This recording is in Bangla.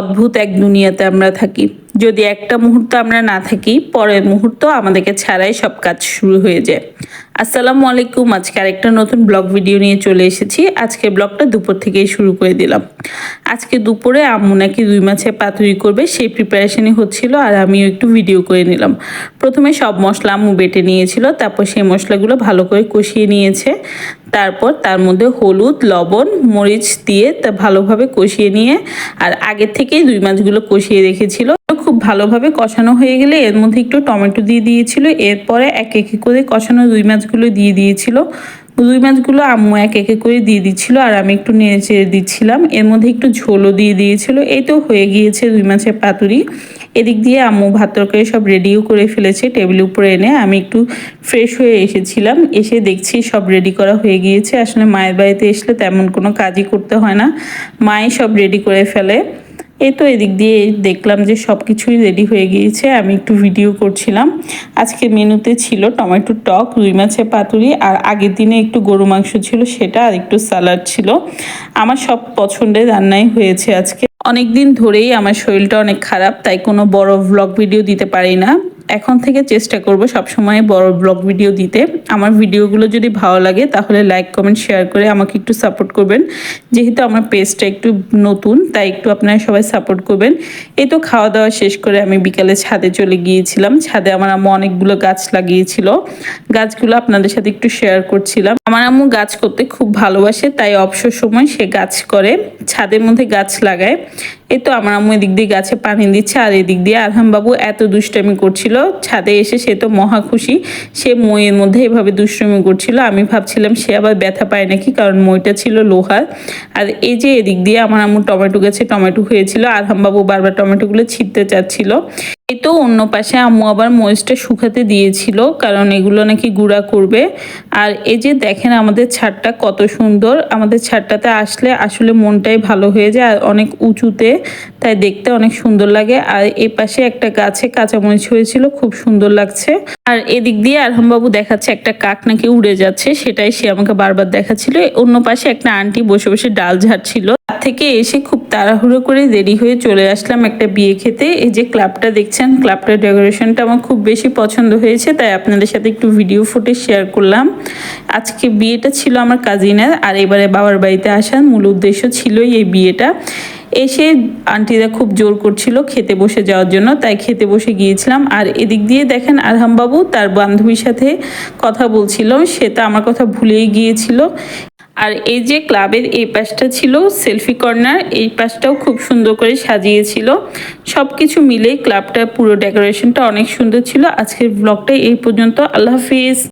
অদ্ভুত এক দুনিয়াতে আমরা থাকি। যদি একটা মুহূর্ত আমরা না থাকি, পরের মুহূর্ত আমাদেরকে ছাড়াই সব কাজ শুরু হয়ে যায়। আসসালামু আলাইকুম, আজকে আরেকটা নতুন ব্লগ ভিডিও নিয়ে চলে এসেছি। আজকে ব্লগটা দুপুর থেকেই শুরু করে দিলাম। আজকে দুপুরে আম্মু নাকি দুই মাছের পাতুরি করবে, সেই প্রিপারেশনই হচ্ছিল আর আমিও একটু ভিডিও করে নিলাম। প্রথমে সব মশলা আম্মু বেটে নিয়েছিল, তারপর সেই মশলাগুলো ভালো করে কষিয়ে নিয়েছে। তারপর তার মধ্যে হলুদ, লবণ, মরিচ দিয়ে তা ভালোভাবে কষিয়ে নিয়ে, আর আগের থেকেই দুই মাছগুলো কষিয়ে রেখেছিল। ভালোভাবে কষানো হয়ে গেলে এর মধ্যে একটু টমেটো দিয়ে দিয়েছিল। এরপরে এক এক করে কষানো রুই মাছগুলো দিয়ে দিয়েছিল। রুই মাছগুলো আম্মু এক একে করে দিয়ে দিচ্ছিল আর আমি একটু নেড়ে চেড়ে দিচ্ছিলাম। এর মধ্যে একটু ঝোলও দিয়ে দিয়েছিল। এই তো হয়ে গিয়েছে রুই মাছের পাতুরি। এদিক দিয়ে আম্মু ভাত তরকারি সব রেডিও করে ফেলেছে টেবিলের উপরে এনে। আমি একটু ফ্রেশ হয়ে এসেছিলাম। এসে দেখছি সব রেডি করা হয়ে গিয়েছে। আসলে মায়ের বাড়িতে আসলে তেমন কোনো কাজই করতে হয় না। মাই সব রেডি করে ফেলে। এই তো এদিক দিয়ে দেখলাম যে সব কিছুই রেডি হয়ে গিয়েছে, আমি একটু ভিডিও করছিলাম। আজকে মেনুতে ছিল টমেটো টক, রুই মাছের পাতুরি, আর আগের দিনে একটু গরু মাংস ছিল সেটা, আর একটু স্যালাড ছিল। আমার সব পছন্দের রান্নাই হয়েছে আজকে। অনেক দিন ধরেই আমার শরীরটা অনেক খারাপ, তাই কোনো বড় ভ্লগ ভিডিও দিতে পারি না। এখন থেকে চেষ্টা করব সবসময় বড় ব্লগ ভিডিও দিতে। আমার ভিডিওগুলো যদি ভালো লাগে, তাহলে লাইক কমেন্ট শেয়ার করে আমাকে একটু সাপোর্ট করবেন। যেহেতু আমার পেজটা একটু নতুন, তাই একটু আপনারা সবাই সাপোর্ট করবেন। এই তো খাওয়া দাওয়া শেষ করে আমি বিকালে ছাদে চলে গিয়েছিলাম। ছাদে আমার আম্মু অনেকগুলো গাছ লাগিয়েছিল। গাছগুলো আপনাদের সাথে একটু শেয়ার করছিলাম। আমার আম্মু গাছ করতে খুব ভালোবাসে, তাই অবসর সময় সে গাছ করে, ছাদের মধ্যে গাছ লাগায়। এই তো আমার আম্মু এদিক দিয়ে গাছে পানি দিচ্ছে, আর এদিক দিয়ে আরহাম বাবু এত দুষ্টামি করছিল ছাদে এসে সে তো মহা খুশি। সে মইয়ের মধ্যে এভাবে দুষ্টুমি করছিল। আমি ভাবছিলাম সে আবার ব্যথা পায় নাকি, কারণ মইটা ছিল লোহার। আর এই যে এদিক দিয়ে আমার আমার টমেটো গাছে, টমেটো হয়েছিল। আর হামবাবু বারবার টমেটোগুলো ছিটতে চাচ্ছিল। তো অন্য পাশে আম্মু আবার মরিচটা শুকাতে দিয়েছিল, কারণ এগুলো নাকি গুঁড়া করবে। আর এই যে দেখেন আমাদের ছাদটা কত সুন্দর, আমাদের ছাদটাতে আসলে আসলে মনটাই ভালো হয়ে যায় আর অনেক উঁচুতে, তাই দেখতে অনেক সুন্দর লাগে। আর এই পাশে একটা গাছে কাঁচামরিচ হয়েছিল, খুব সুন্দর লাগছে। আর এদিক দিয়ে আরহামবাবু দেখাচ্ছে একটা কাক নাকি উড়ে যাচ্ছে, সেটাই সে আমাকে বারবার দেখাচ্ছিল। অন্য পাশে একটা আন্টি বসে বসে ডাল ঝাড়ছিল। থেকে এসে খুব তাড়াহুড়ো করে দেরি হয়ে চলে আসলাম একটা বিয়ে খেতে। এই যে ক্লাবটা দেখছেন, ক্লাবটার ডেকোরেশনটা আমার খুব বেশি পছন্দ হয়েছে, তাই আপনাদের সাথে একটু ভিডিও ফুটেজ শেয়ার করলাম। আজকে বিয়েটা ছিল আমার কাজিনের আর এবারে বাবার বাড়িতে আসার মূল উদ্দেশ্য ছিলই এই বিয়েটা। এসে আন্টিরা খুব জোর করছিল খেতে বসে যাওয়ার জন্য, তাই খেতে বসে গিয়েছিলাম। আর এদিক দিয়ে দেখেন আরহামবাবু, তার বান্ধবীর সাথে কথা বলছিল, সে তো আমার কথা ভুলেই গিয়েছিল। আর এই যে ক্লাবের এই পাশটা ছিল, সেলফি কর্নার, এই পাশটাও খুব সুন্দর করে সাজিয়েছিল। সব কিছু মিলে ক্লাবটা পুরো ডেকোরেশনটা অনেক সুন্দর ছিল। আজকের ব্লগটা এই পর্যন্ত। আল্লাহ হাফিজ।